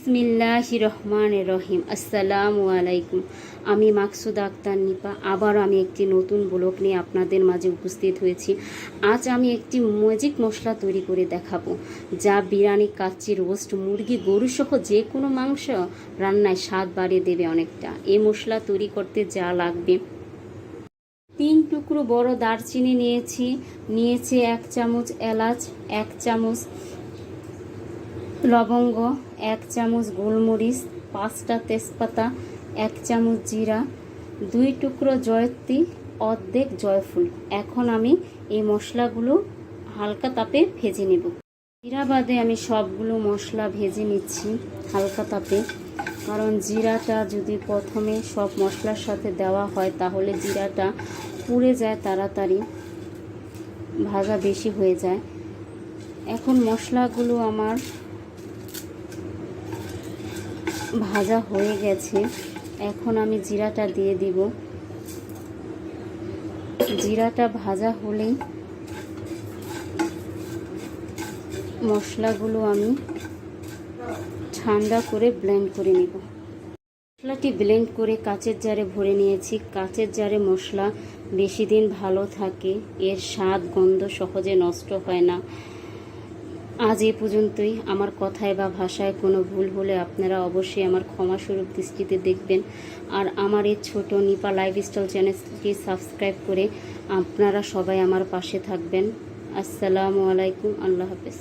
বিসমিল্লাহ রহমান রহিম। আসসালামু আলাইকুম। আমি মাকসুদ আক্তার নিপা। আবার আমি একটি নতুন ব্লগ নিয়ে আপনাদের মাঝে উপস্থিত হয়েছি। আজ আমি একটি ম্যাজিক মশলা তৈরি করে দেখাবো, যা বিরিয়ানি, কাচ্চি রোস্ট মুরগি গরু সহ যে কোনো মাংস রান্নায় স্বাদ বাড়িয়ে দেবে অনেকটা। এই মশলা তৈরি করতে যা লাগবে। তিন টুকরো বড় দারচিনি নিয়েছি। নিয়েছি এক চামচ এলাচ, এক চামচ লবঙ্গ, এক চামচ গোলমরিচ, পাঁচটা তেজপাতা, এক চামচ জিরা, দুই টুকরো জয়ত্রী, অর্ধেক জয়ফুল। এখন আমি এই মশলাগুলো হালকা তাপে ভেজে নেব। জিরা বাদে আমি সবগুলো মশলা ভেজে নিচ্ছি হালকা তাপে। কারণ জিরাটা যদি প্রথমে সব মশলার সাথে দেওয়া হয়, তাহলে জিরাটা পুড়ে যায় তাড়াতাড়ি, ভাজা বেশি হয়ে যায়। এখন মশলাগুলো আমার ভাজা হয়ে গেছে। এখন আমি জিরাটা দিয়ে দিব। জিরাটা ভাজা হলেই মশলাগুলো আমি ঠান্ডা করে ব্লেন্ড করে নেব। মশলাটি ব্লেন্ড করে কাচের জারে ভরে নিয়েছি। কাচের জারে মশলা বেশি দিন ভালো থাকে। এর স্বাদ, গন্ধ সহজে নষ্ট হয় না। আজ এ পর্যন্তই। আমার কথায় বা ভাষায় কোনো ভুল হলে আপনারা অবশ্যই আমার ক্ষমাস্বরূপ দৃষ্টিতে দেখবেন। আর আমার এই ছোটো নিপা লাইফস্টাইল চ্যানেলটি সাবস্ক্রাইব করে আপনারা সবাই আমার পাশে থাকবেন। আসসালামু আলাইকুম, আল্লাহ হাফেজ।